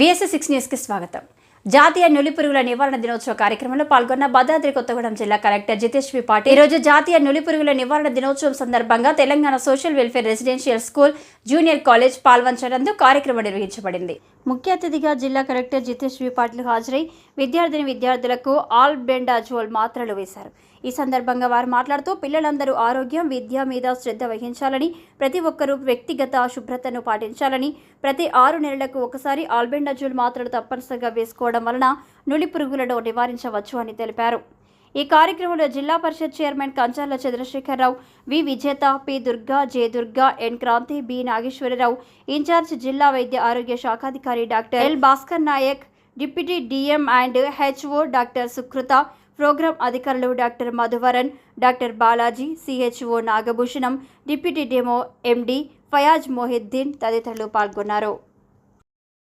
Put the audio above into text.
VSS six న్యూస్కి స్వాగతం. జాతీయ నులి పురుగుల నివారణ దినోత్సవ కార్యక్రమంలో పాల్గొన్న భద్రాద్రి కొత్తగూడెం జిల్లా కలెక్టర్ జితేష్ వి పాటిల్ ఈ రోజు జాతీయ నులి పురుగుల నివారణ దినోత్సవం సందర్భంగా Telangana social welfare residential school junior college పాల్వంచడంతో కార్యక్రమం నిర్వహించబడింది. ముఖ్య అతిథిగా జిల్లా కలెక్టర్ జితేష్ వి పాటిల్ హాజరై విద్యార్థిని విద్యార్థులకు ఆల్ బెండాజోల్ మాత్రలు వేశారు. ఈ సందర్భంగా వారు మాట్లాడుతూ పిల్లలందరూ ఆరోగ్యం విద్య మీద శ్రద్ధ వహించాలని ప్రతి ఒక్కరూ వ్యక్తిగత శుభ్రతను పాటించాలని ప్రతి ఆరు నెలలకు ఒకసారి ఆల్బెండాజోల్ మాత్రలు తప్పనిసరిగా వేసుకోవడం వలన నులి పురుగులను నివారించవచ్చు అని తెలిపారు. ఈ కార్యక్రమంలో జిల్లా పరిషత్ chairman Kanchala Chandrasekhararao V. Vijetha P. Durga J. Durga N. Kranthi B. Nageswararao incharge జిల్లా వైద్య ఆరోగ్య శాఖాధికారి doctor L. Bhaskar Nayak deputy DM and HO doctor Sukrutha program అధికారులు doctor Madhuvaran doctor Balaji CHO Nagabhushanam deputy demo MD Fayaz Mohiddin తదితరులు పాల్గొన్నారు.